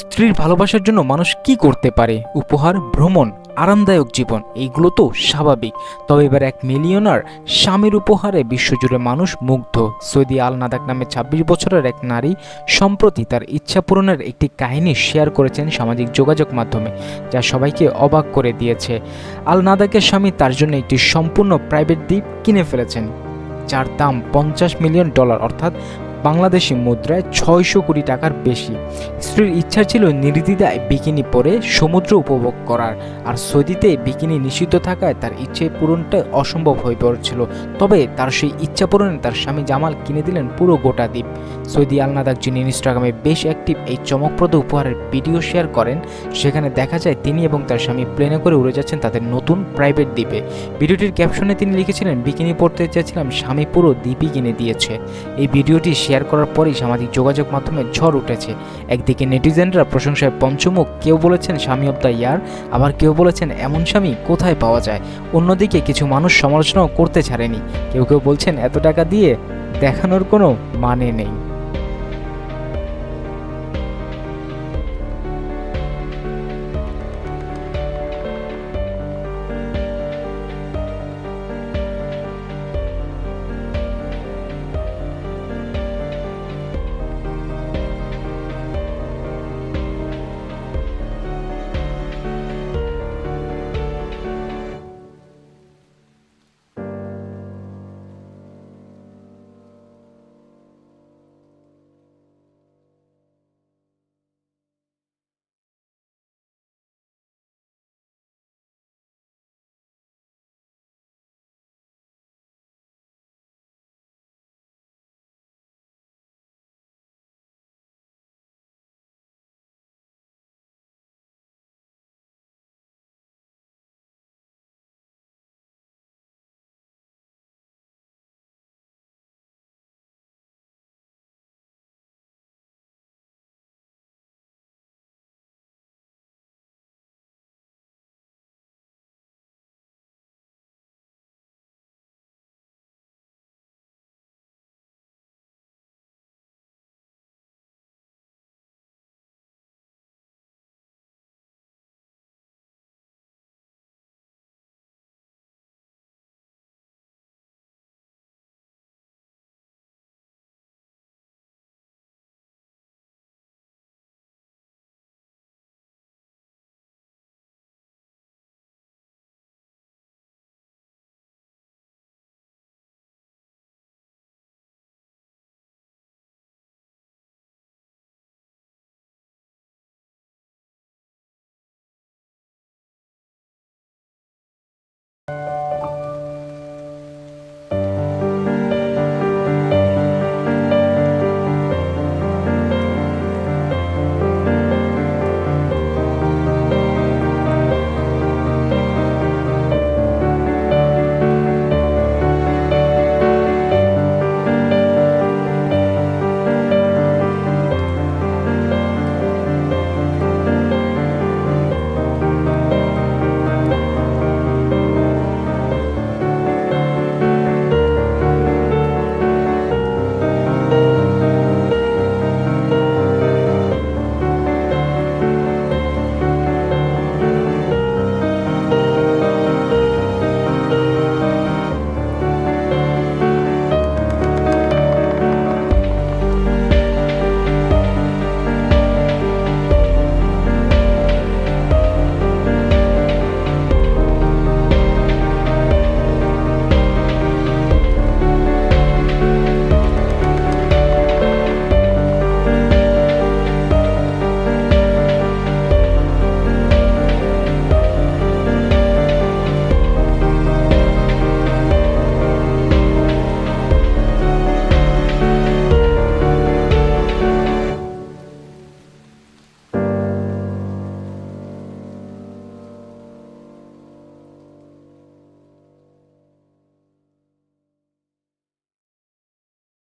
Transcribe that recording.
স্ত্রীর ভালোবাসার জন্য মানুষ কি করতে পারে? উপহার, ভ্রমণ, আরামদায়ক জীবন, এইগুলো তো স্বাভাবিক। তবে এবার এক মিলিয়নার স্বামীর উপহারে বিশ্বজুড়ে মানুষ মুগ্ধ। সৌদি আল নাদাক নামে ছাব্বিশ বছরের এক নারী সম্প্রতি তার ইচ্ছা পূরণের একটি কাহিনী শেয়ার করেছেন সামাজিক যোগাযোগ মাধ্যমে, যা সবাইকে অবাক করে দিয়েছে। আল নাদাকের স্বামী তার জন্য একটি সম্পূর্ণ প্রাইভেট দ্বীপ কিনে ফেলেছেন, যার দাম পঞ্চাশ মিলিয়ন ডলার, অর্থাৎ বাংলাদেশি মুদ্রায় ছয়শো কোটি টাকার বেশি। স্ত্রীর ইচ্ছা ছিল নির্দ্বিধায় বিকিনি পরে সমুদ্র উপভোগ করার, আর সৌদিতে বিকিনি নিষিদ্ধ থাকায় তার ইচ্ছে পূরণটা অসম্ভব হয়ে পড়ছিল। তবে তার সেই ইচ্ছা পূরণে তার স্বামী জামাল কিনে দিলেন পুরো গোটা দ্বীপ। সৌদি আলনাদাক যিনি ইনস্টাগ্রামে বেশ অ্যাক্টিভ এই চমকপ্রদ উপহারের ভিডিও শেয়ার করেন, সেখানে দেখা যায় তিনি এবং তার স্বামী প্লেনে করে উড়ে যাচ্ছেন তাদের নতুন প্রাইভেট দ্বীপে। ভিডিওটির ক্যাপশনে তিনি লিখেছিলেন, বিকিনি পড়তে চেয়েছিলাম, স্বামী পুরো দ্বীপই কিনে দিয়েছে। এই ভিডিওটি শেয়ার করার পরেই সামাজিক যোগাযোগ মাধ্যমে ঝড় উঠেছে। একদিকে নেটিজেনরা প্রশংসায় পঞ্চমুখ। কেউ বলেছেন স্বামী অব দ্য ইয়ার আবার কেউ বলেছেন এমন স্বামী কোথায় পাওয়া যায়? অন্যদিকে কিছু মানুষ সমালোচনাও করতে ছাড়েনি। কেউ কেউ বলছেন এত টাকা দিয়ে দেখানোর কোনো মানে নেই।